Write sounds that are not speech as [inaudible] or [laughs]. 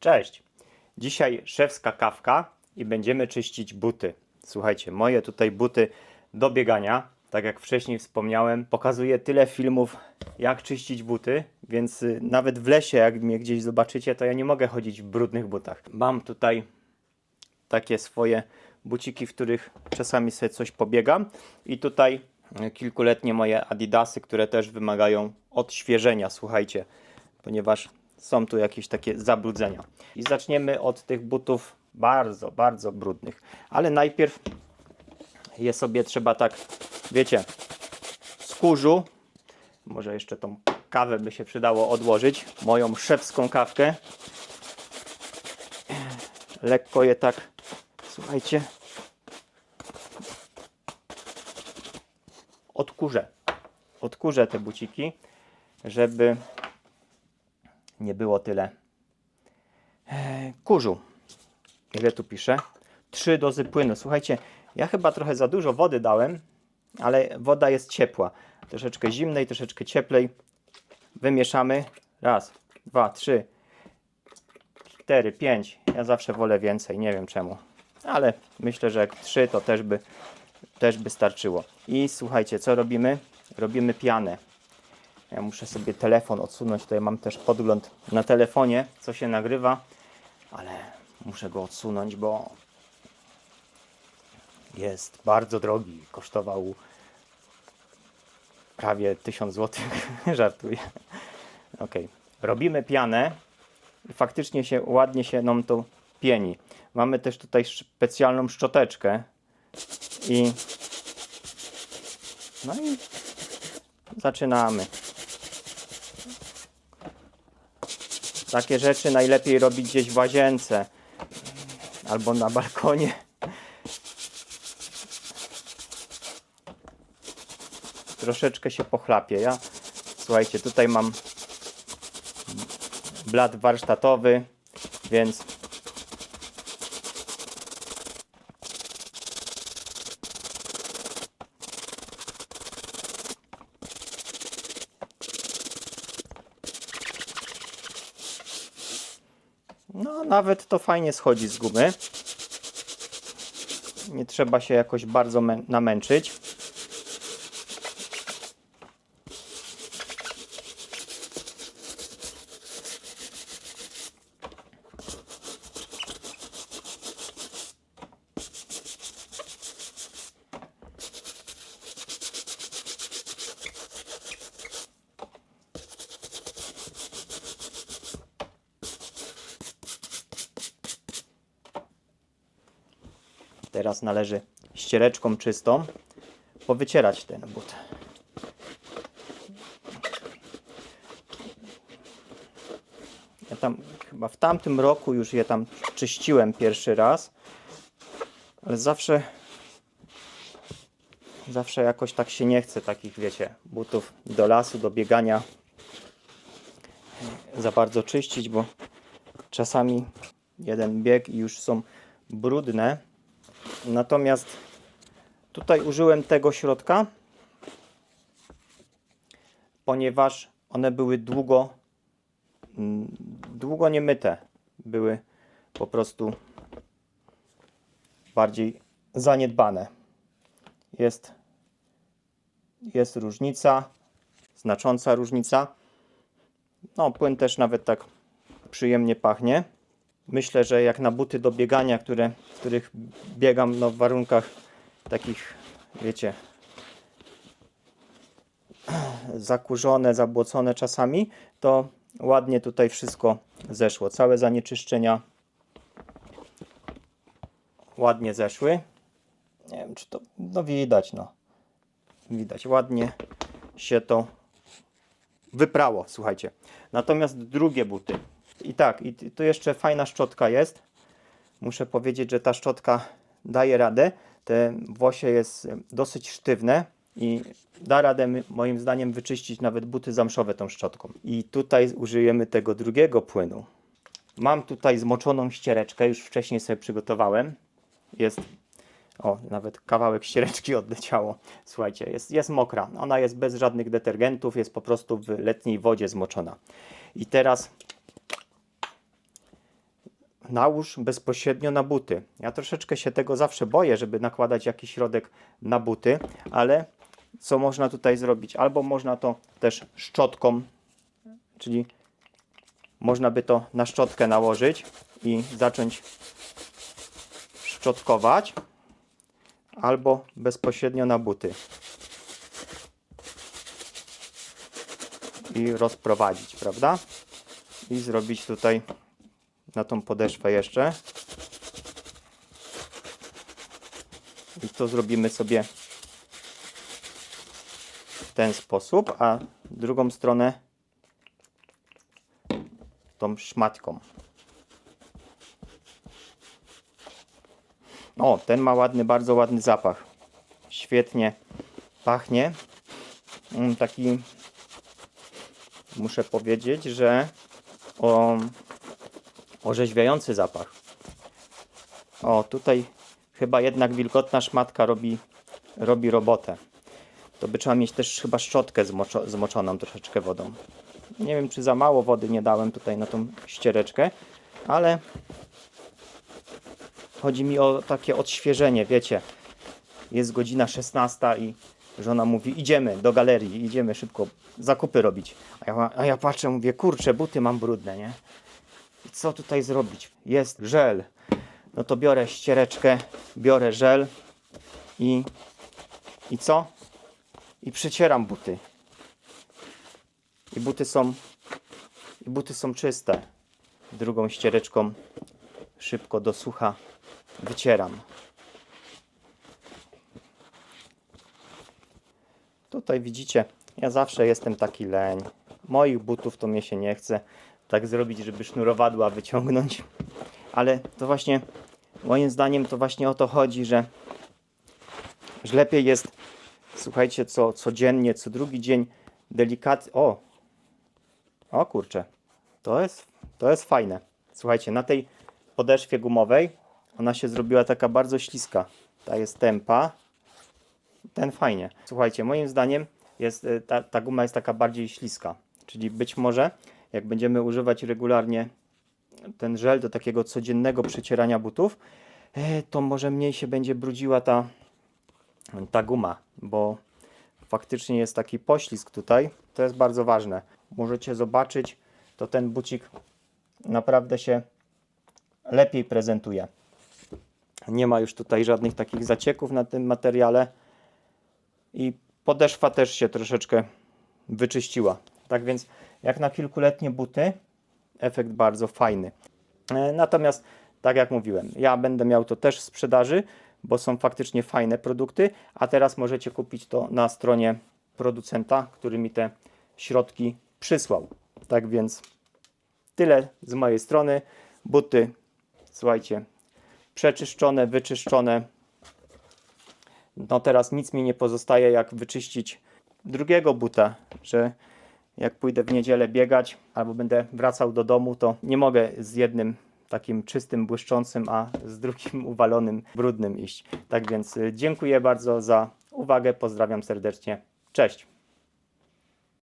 Cześć! Dzisiaj szewska kawka i będziemy czyścić buty. Słuchajcie, moje tutaj buty do biegania, tak jak wcześniej wspomniałem, pokazuję tyle filmów, jak czyścić buty, więc y, nawet w lesie, jak mnie gdzieś zobaczycie, to ja nie mogę chodzić w brudnych butach. Mam tutaj takie swoje buciki, w których czasami sobie coś pobiegam i tutaj y, kilkuletnie moje adidasy, które też wymagają odświeżenia, słuchajcie, ponieważ są tu jakieś takie zabrudzenia. I zaczniemy od tych butów bardzo, bardzo brudnych. Ale najpierw je sobie trzeba tak, wiecie, z może jeszcze tą kawę by się przydało odłożyć, moją szewską kawkę. Lekko je tak, słuchajcie, odkurzę. Odkurzę te buciki, żeby nie było tyle kurzu. Ile tu pisze? 3 dozy płynu. Słuchajcie, ja chyba trochę za dużo wody dałem, ale woda jest ciepła. Troszeczkę zimnej, troszeczkę cieplej. Wymieszamy. Raz, dwa, trzy, cztery, pięć. Ja zawsze wolę więcej, nie wiem czemu. Ale myślę, że jak trzy to też by, też by starczyło. I słuchajcie, co robimy? Robimy pianę. Ja muszę sobie telefon odsunąć. Tutaj mam też podgląd na telefonie, co się nagrywa, ale muszę go odsunąć, bo jest bardzo drogi. Kosztował prawie 1000 zł. [laughs] Żartuję. Ok. Robimy pianę faktycznie się ładnie się nam to pieni. Mamy też tutaj specjalną szczoteczkę i no i zaczynamy. Takie rzeczy najlepiej robić gdzieś w łazience albo na balkonie. Troszeczkę się pochlapie. Ja, słuchajcie, tutaj mam blat warsztatowy, więc No, nawet to fajnie schodzi z gumy. Nie trzeba się jakoś bardzo mę- namęczyć. Teraz należy ściereczką czystą powycierać ten but. Ja tam chyba w tamtym roku już je tam czyściłem pierwszy raz, ale zawsze zawsze jakoś tak się nie chce takich, wiecie, butów do lasu, do biegania za bardzo czyścić, bo czasami jeden bieg i już są brudne. Natomiast tutaj użyłem tego środka, ponieważ one były długo, mm, długo niemyte. Były po prostu bardziej zaniedbane. Jest, jest różnica, znacząca różnica. No, płyn też nawet tak przyjemnie pachnie. Myślę, że jak na buty do biegania, które, w których biegam no, w warunkach takich, wiecie, zakurzone, zabłocone czasami, to ładnie tutaj wszystko zeszło. Całe zanieczyszczenia ładnie zeszły. Nie wiem, czy to no widać, no. Widać, ładnie się to wyprało, słuchajcie. Natomiast drugie buty. I tak, i tu jeszcze fajna szczotka jest. Muszę powiedzieć, że ta szczotka daje radę. Te włosie jest dosyć sztywne i da radę moim zdaniem wyczyścić nawet buty zamszowe tą szczotką. I tutaj użyjemy tego drugiego płynu. Mam tutaj zmoczoną ściereczkę, już wcześniej sobie przygotowałem. Jest o, nawet kawałek ściereczki [laughs] odleciało. Słuchajcie, jest, jest mokra. Ona jest bez żadnych detergentów, jest po prostu w letniej wodzie zmoczona. I teraz nałóż bezpośrednio na buty. Ja troszeczkę się tego zawsze boję, żeby nakładać jakiś środek na buty, ale co można tutaj zrobić? Albo można to też szczotką, czyli można by to na szczotkę nałożyć i zacząć szczotkować, albo bezpośrednio na buty. I rozprowadzić, prawda? I zrobić tutaj na tą podeszwę jeszcze. I to zrobimy sobie w ten sposób, a drugą stronę tą szmatką. O, ten ma ładny, bardzo ładny zapach. Świetnie pachnie. Mm, Taki muszę powiedzieć, że o, orzeźwiający zapach. O, tutaj chyba jednak wilgotna szmatka robi, robi robotę. To by trzeba mieć też chyba szczotkę zmoczo, zmoczoną troszeczkę wodą. Nie wiem, czy za mało wody nie dałem tutaj na tą ściereczkę, ale chodzi mi o takie odświeżenie, wiecie. Jest godzina 16 i żona mówi, idziemy do galerii, idziemy szybko zakupy robić. A ja, a ja patrzę, mówię, kurczę, buty mam brudne, nie? Co tutaj zrobić? Jest żel. No to biorę ściereczkę, biorę żel i, i co? I przycieram buty. I buty są i buty są czyste. Drugą ściereczką szybko do sucha wycieram. Tutaj widzicie, ja zawsze jestem taki leń. Moich butów to mnie się nie chce tak zrobić, żeby sznurowadła wyciągnąć. Ale to właśnie, moim zdaniem, to właśnie o to chodzi, że, że lepiej jest, słuchajcie, co codziennie, co drugi dzień delikatnie. O! O kurczę, to jest, to jest fajne. Słuchajcie, na tej podeszwie gumowej ona się zrobiła taka bardzo śliska. Ta jest tempa, ten fajnie. Słuchajcie, moim zdaniem jest, y, ta, ta guma jest taka bardziej śliska. Czyli być może jak będziemy używać regularnie ten żel do takiego codziennego przecierania butów, e, to może mniej się będzie brudziła ta, ta guma, bo faktycznie jest taki poślizg tutaj. To jest bardzo ważne. Możecie zobaczyć, to ten bucik naprawdę się lepiej prezentuje. Nie ma już tutaj żadnych takich zacieków na tym materiale i podeszwa też się troszeczkę wyczyściła. Tak więc jak na kilkuletnie buty efekt bardzo fajny. E, Natomiast tak jak mówiłem, ja będę miał to też w sprzedaży, bo są faktycznie fajne produkty, a teraz możecie kupić to na stronie producenta, który mi te środki przysłał. Tak więc tyle z mojej strony. Buty, słuchajcie, przeczyszczone, wyczyszczone. No teraz nic mi nie pozostaje, jak wyczyścić drugiego buta, że jak pójdę w niedzielę biegać albo będę wracał do domu, to nie mogę z jednym takim czystym, błyszczącym, a z drugim [laughs] uwalonym, brudnym iść. Tak więc y, dziękuję bardzo za uwagę, pozdrawiam serdecznie. Cześć!